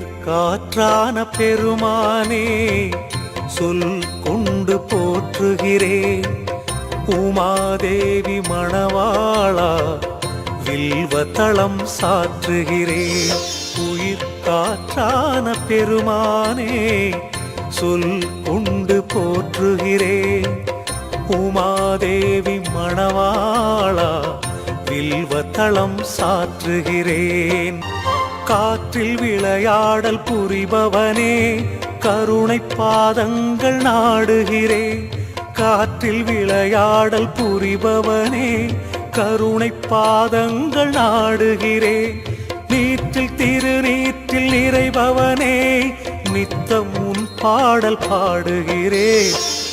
காற்றான பெருமானே சொல் கொண்டு போற்றுகிறேன் உமாதேவி மணவாளா வில்வத்தளம் சாற்றுகிறேன் உயிர் காற்றான பெருமானே சொல் கொண்டு போற்றுகிறேன் உமாதேவி மணவாளா வில்வத்தளம் சாற்றுகிறேன். காற்றில் விளையாடல் புரிபவனே கருணை பாதங்கள் நாடுகிறே. காற்றில் விளையாடல் புரிபவனே கருணை பாதங்கள் நாடுகிறே. நீற்றில் திருநீற்றில் நிறைபவனே நித்தம் உன் பாடல் பாடுகிறே.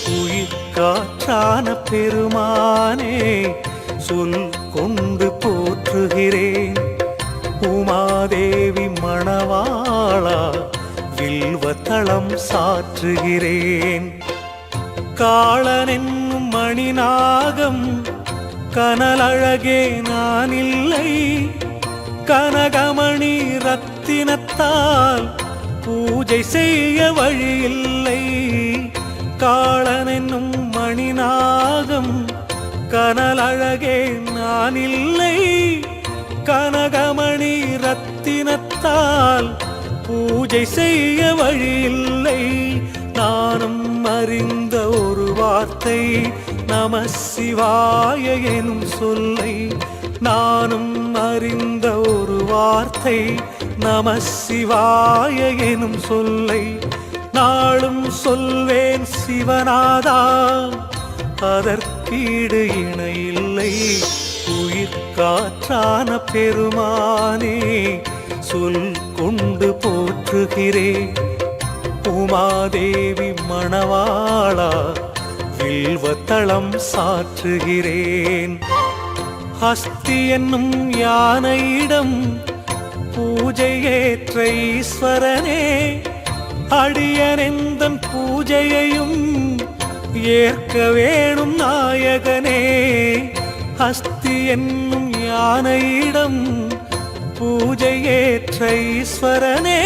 உயிர் காற்றான பெருமானே சொல் கொண்டு போற்றுகிறேன். உமாதேவி வில்வத்தளம் சாற்றுகிறேன். காளனென்னும் மணிநாகம் கனலழகே நான் இல்லை கனகமணி ரத்தினத்தால் பூஜை செய்ய வழியில்லை. காளனென்னும் மணிநாகம் கனலழகே நான் இல்லை கனகமணி ரத்தினத்தால் பூஜை செய்ய வழியில்லை. நானும் அறிந்த ஒரு வார்த்தை நம சிவாய எனும் சொல்லை. நானும் அறிந்த ஒரு வார்த்தை நம சிவாய எனும் சொல்லை. நாளும் சொல்வேன் சிவநாதா அதற்கீடு இணையில்லை. உயிர் காற்றான பெருமானே சொல் கொண்டு போற்றுகிறேன் உமாதேவி மணவாளா வில்வத்தளம் சாற்றுகிறேன். ஹஸ்தி என்னும் யானையிடம் பூஜையேற்ற ஈஸ்வரனே அடியனெந்தன் பூஜையையும் ஏற்க வேணும் நாயகனே. ஹஸ்தி என்னும் யானையிடம் பூஜையேற்ற ஈஸ்வரனே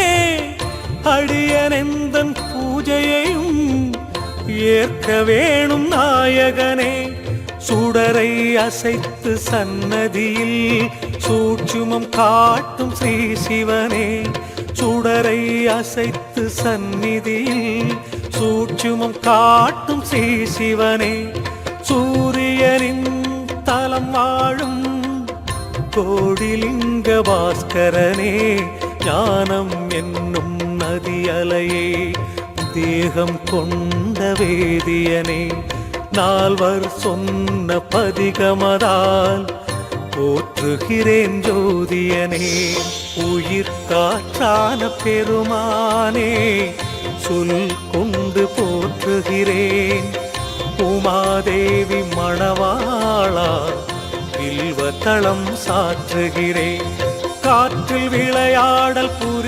அடியனெந்தன் பூஜையையும் ஏற்க வேணும் நாயகனே. சுடரை அசைத்து சன்னதியில் சூட்சுமம் காட்டும் ஸ்ரீ சிவனே சுடரை அசைத்து சந்நிதியில் சூட்சுமம் காட்டும் ஸ்ரீ சிவனே சூரியனின் தலம் வாழும் கோடிலிங்க பாஸ்கரனே ஞானம் என்னும் நதியலையே தேகம் கொண்ட வேதியனே. நால்வர் சொன்ன பதிகமதால் போற்றுகிறேன் ஜோதியனே. உயிர் காற்றான பெருமானே சொல் கொண்டு போற்றுகிறேன். உமாதேவி மணவாளா வில்வத்தளம் சாற்றுகிறேன். காற்றில் விளையாடல் புரிபவனே